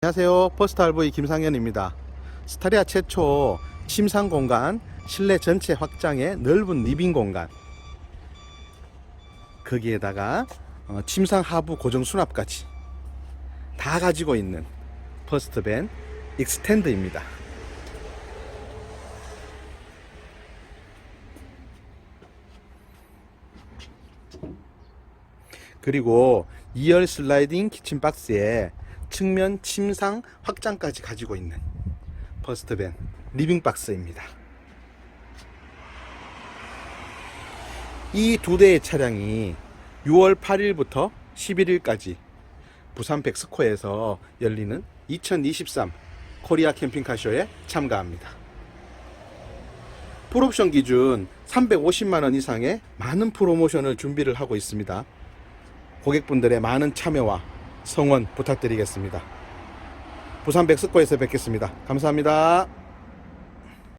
안녕하세요. 포스트 알보이 김상현입니다. 스타리아 최초 침상 공간, 실내 전체 확장의 넓은 리빙 공간. 거기에다가 어, 침상 하부 고정 수납까지 다 가지고 있는 퍼스트 밴 익스텐드입니다. 그리고 2열 슬라이딩 키친 박스에 측면 침상 확장까지 가지고 있는 퍼스트밴 리빙 박스입니다. 이 두 대의 차량이 6월 8일부터 11일까지 부산 백스코에서 열리는 2023 코리아 캠핑카쇼에 참가합니다. 풀옵션 기준 350만원 이상의 많은 프로모션을 준비를 하고 있습니다. 고객분들의 많은 참여와 성원 부탁드리겠습니다. 부산 백스코에서 뵙겠습니다. 감사합니다.